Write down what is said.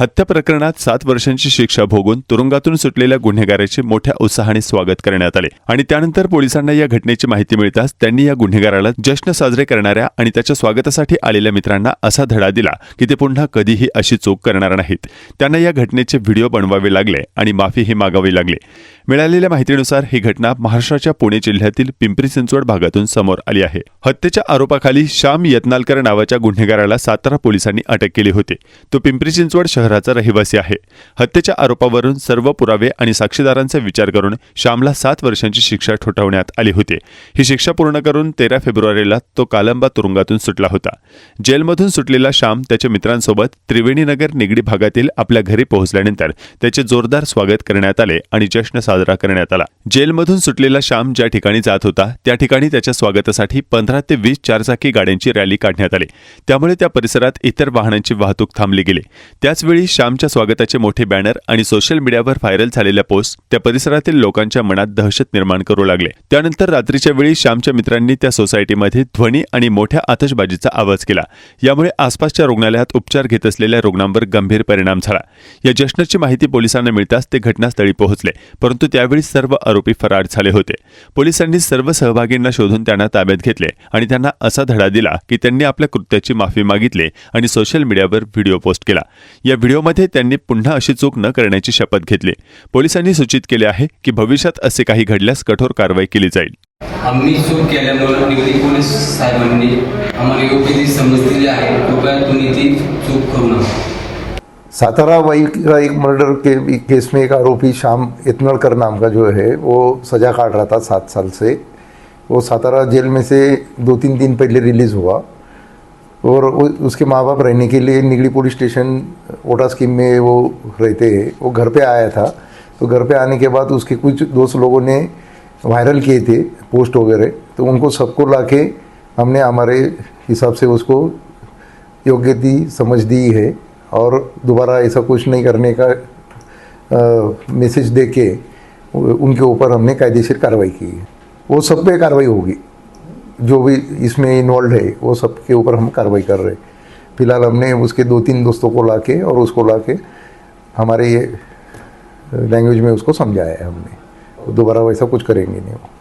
हत्या प्रकरणात सात वर्षांची शिक्षा भोगून तुरुंगातून सुटलेल्या गुन्हेगाराचे मोठ्या उत्साहाने स्वागत करण्यात आले. आणि त्यानंतर पोलिसांना या घटनेची माहिती मिळताच त्यांनी या गुन्हेगाराला जश्न साजरे करणाऱ्या आणि त्याच्या स्वागतासाठी आलेल्या मित्रांना असा धडा दिला की ते पुन्हा कधीही अशी चूक करणार नाहीत. त्यांना या घटनेचे व्हिडिओ बनवावे लागले आणि माफीही मागावी लागली. मिळालेल्या माहितीनुसार ही घटना महाराष्ट्राच्या पुणे जिल्ह्यातील पिंपरी चिंचवड भागातून समोर आली आहे. हत्येच्या आरोपाखाली श्याम यत्नालकर नावाच्या गुन्हेगाराला सातारा पोलिसांनी अटक केली होती. तो पिंपरी चिंचवड शहर शहराचा रहिवासी आहे. हत्येच्या आरोपावरून सर्व पुरावे आणि साक्षीदारांचा विचार करून श्यामला सात वर्षांची शिक्षा ठोठावण्यात आली होती. ही शिक्षा पूर्ण करून तेरा फेब्रुवारीला तो कालंबा तुरुंगातून सुटला होता. जेलमधून सुटलेला श्याम त्याच्या मित्रांसोबत त्रिवेणीनगर निगडी भागातील आपल्या घरी पोहोचल्यानंतर त्याचे जोरदार स्वागत करण्यात आले आणि जश्न साजरा करण्यात आला. जेलमधून सुटलेला श्याम ज्या ठिकाणी जात होता त्या ठिकाणी त्याच्या स्वागतासाठी पंधरा ते वीस चारचाकी गाड्यांची रॅली काढण्यात आली. त्यामुळे त्या परिसरात इतर वाहनांची वाहतूक थांबली गेली. त्याचवेळी श्यामच्या स्वागताचे मोठे बॅनर आणि सोशल मीडियावर व्हायरल झालेल्या पोस्ट त्या परिसरातील लोकांच्या मनात दहशत निर्माण करू लागले. त्यानंतर रात्रीच्या वेळी श्यामच्या मित्रांनी त्या सोसायटीमध्ये ध्वनी आणि मोठ्या आतषबाजीचा आवाज केला. यामुळे आसपासच्या रुग्णालयात उपचार घेत असलेल्या रुग्णांवर गंभीर परिणाम झाला. या जश्नची माहिती पोलिसांना मिळताच ते घटनास्थळी पोहोचले परंतु त्यावेळी सर्व आरोपी फरार झाले होते. पोलिसांनी सर्व सहभागींना शोधून त्यांना ताब्यात घेतले आणि त्यांना असा धडा दिला की त्यांनी आपल्या कृत्याची माफी मागितली आणि सोशल मीडियावर व्हिडिओ पोस्ट केला. या व्हिडिओमध्ये त्यांनी पुन्हा अशी चूक न करण्याची शपथ घेतली. पोलिसांनी सूचित केले आहे की भविष्यात असे काही घडल्यास कठोर कारवाई केली जाईल. आम्ही चूक केल्यामुळे पोलीस साहेबांनी आम्हाला योग्य ती समज दिली आहे. कृपया तुम्ही ती चूक करू नका. सातारा वही का एक मर्डर के एक केस में एक आरोपी श्याम इतनड़कर नाम का जो है वो सज़ा काट रहा था सात साल से। वो सातारा जेल में से दो तीन दिन पहले रिलीज़ हुआ। और उसके माँ बाप रहने के लिए Nigdi police station Ota scheme में वो रहते, वो घर पे आया था। तो घर पे आने के बाद उसके कुछ दोस्त लोगों ने वायरल किए थे, पोस्ट वगैरह। तो उनको सबको लाके हमने, हमारे हिसाब से उसको योग्य दी, समझ दी है और दोबारा ऐसा कुछ नहीं करने का मैसेज दे के उनके ऊपर हमने कायदेशीर कार्रवाई की है। वो सब पे कार्रवाई होगी। जो भी इसमें इन्वॉल्व है, वो सब के ऊपर हम कार्रवाई कर रहे हैं। फिलहाल हमने उसके दो तीन दोस्तों को लाके और उसको लाके हमारे ये लैंग्वेज में उसको समझाया है हमने। दोबारा वैसा कुछ करेंगे नहीं वो।